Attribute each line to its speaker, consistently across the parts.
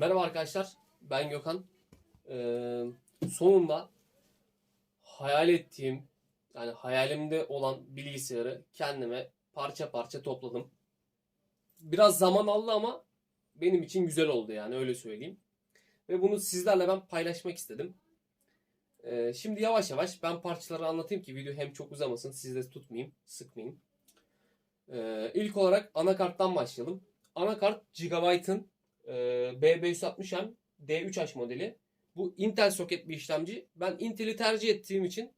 Speaker 1: Merhaba arkadaşlar, ben Gökhan. Ee, sonunda hayal ettiğim, yani hayalimde olan bilgisayarı kendime parça parça topladım. Biraz zaman aldı ama benim için güzel oldu yani öyle söyleyeyim. Ve bunu sizlerle ben paylaşmak istedim. Ee, şimdi yavaş yavaş ben parçaları anlatayım ki video hem çok uzamasın, sizi de tutmayayım, sıkmayayım. Ee, ilk olarak anakarttan başlayalım. Anakart Gigabyte'ın e, BB160M D3H modeli. Bu Intel soketli bir işlemci. Ben Intel'i tercih ettiğim için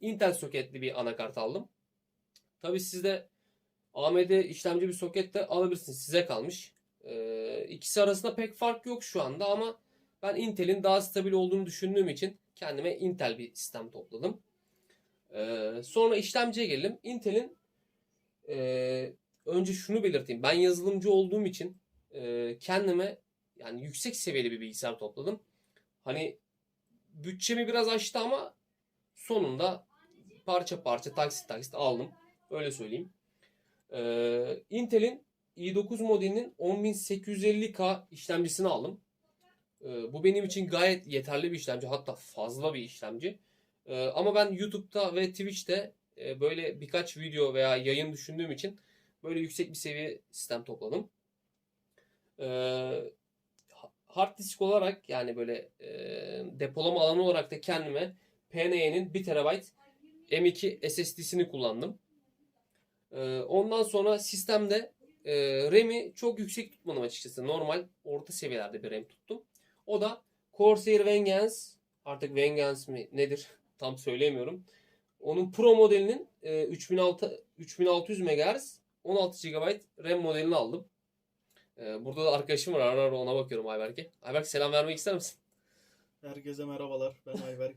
Speaker 1: Intel soketli bir anakart aldım. Tabi siz de AMD işlemci bir soket de alabilirsiniz. Size kalmış. E, ikisi arasında pek fark yok şu anda ama ben Intel'in daha stabil olduğunu düşündüğüm için kendime Intel bir sistem topladım. E, sonra işlemciye gelelim. Intel'in e, önce şunu belirteyim. Ben yazılımcı olduğum için kendime yani yüksek seviyeli bir bilgisayar topladım. Hani bütçemi biraz aştı ama sonunda parça parça taksit taksit aldım. Öyle söyleyeyim. E, Intel'in i9 modelinin 10850K işlemcisini aldım. E, bu benim için gayet yeterli bir işlemci. Hatta fazla bir işlemci. E, ama ben YouTube'da ve Twitch'te e, böyle birkaç video veya yayın düşündüğüm için böyle yüksek bir seviye sistem topladım. Ee, hard disk olarak yani böyle e, depolama alanı olarak da kendime PNE'nin 1 TB M2 SSD'sini kullandım. Ee, ondan sonra sistemde e, RAM'i çok yüksek tutmadım açıkçası. Normal orta seviyelerde bir RAM tuttum. O da Corsair Vengeance artık Vengeance mi nedir tam söyleyemiyorum. Onun Pro modelinin e, 3600 3600 MHz 16 GB RAM modelini aldım. Ee, burada da arkadaşım var. Ara ara ona bakıyorum Ayberk'e. Ayberk selam vermek ister misin?
Speaker 2: Herkese merhabalar. Ben Ayberk.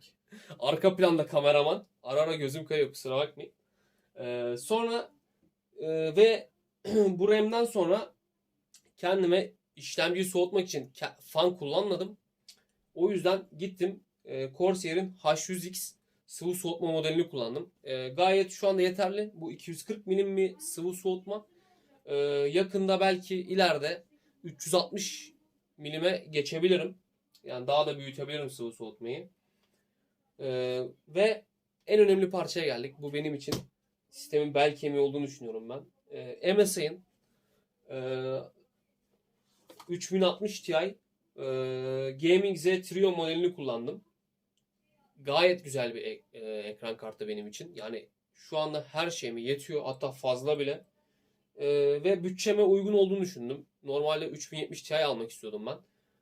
Speaker 1: Arka planda kameraman. Ara ara gözüm kayıyor kusura bakmayın. Ee, sonra e, ve bu RAM'den sonra kendime işlemciyi soğutmak için fan kullanmadım. O yüzden gittim e, Corsair'in H100X sıvı soğutma modelini kullandım. E, gayet şu anda yeterli. Bu 240 milim bir sıvı soğutma. E, yakında belki ileride 360 milime geçebilirim. Yani daha da büyütebilirim sıvı soğutmayı. E, ve en önemli parçaya geldik. Bu benim için sistemin bel kemiği olduğunu düşünüyorum ben. E, MSI'ın e, 3060 Ti e, Gaming Z Trio modelini kullandım. Gayet güzel bir ek- e, ekran kartı benim için. Yani şu anda her şeyime yetiyor. Hatta fazla bile. E, ve bütçeme uygun olduğunu düşündüm. Normalde 3070 Ti almak istiyordum ben.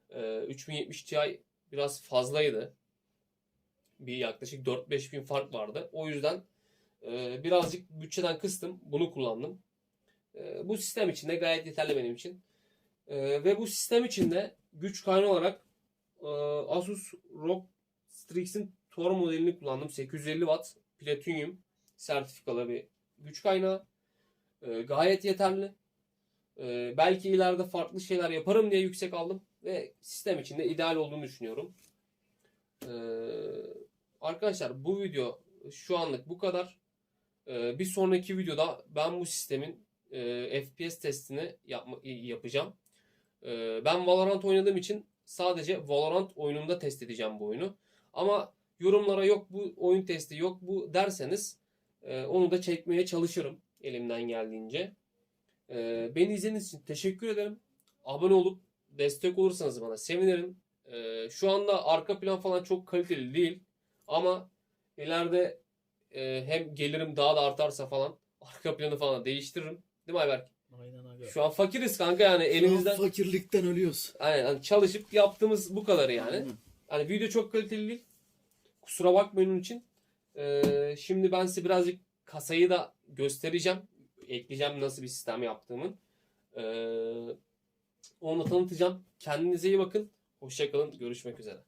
Speaker 1: E, 3070 Ti biraz fazlaydı. Bir yaklaşık 4-5 bin fark vardı. O yüzden e, birazcık bütçeden kıstım. Bunu kullandım. E, bu sistem için de gayet yeterli benim için. E, ve bu sistem içinde güç kaynağı olarak e, Asus ROG Strix'in Tor modelini kullandım. 850 Watt platinyum sertifikalı bir güç kaynağı. E, gayet yeterli. E, belki ileride farklı şeyler yaparım diye yüksek aldım. Ve sistem içinde ideal olduğunu düşünüyorum. E, arkadaşlar bu video şu anlık bu kadar. E, bir sonraki videoda ben bu sistemin e, FPS testini yapma, yapacağım. E, ben Valorant oynadığım için sadece Valorant oyununda test edeceğim bu oyunu. Ama yorumlara yok bu oyun testi yok bu derseniz e, onu da çekmeye çalışırım elimden geldiğince. E, beni izlediğiniz için teşekkür ederim. Abone olup destek olursanız bana sevinirim. E, şu anda arka plan falan çok kaliteli değil ama ileride e, hem gelirim daha da artarsa falan arka planı falan da değiştiririm. Değil mi Ayberk?
Speaker 2: Aynen aga.
Speaker 1: Şu an fakiriz kanka yani elimizden.
Speaker 2: Şu an fakirlikten ölüyoruz.
Speaker 1: Aynen hani çalışıp yaptığımız bu kadarı yani.
Speaker 2: Aynen.
Speaker 1: Hani video çok kaliteli değil. Kusura bakmayın onun için. Ee, şimdi ben size birazcık kasayı da göstereceğim. Ekleyeceğim nasıl bir sistem yaptığımı. Ee, onu tanıtacağım. Kendinize iyi bakın. Hoşçakalın. Görüşmek üzere.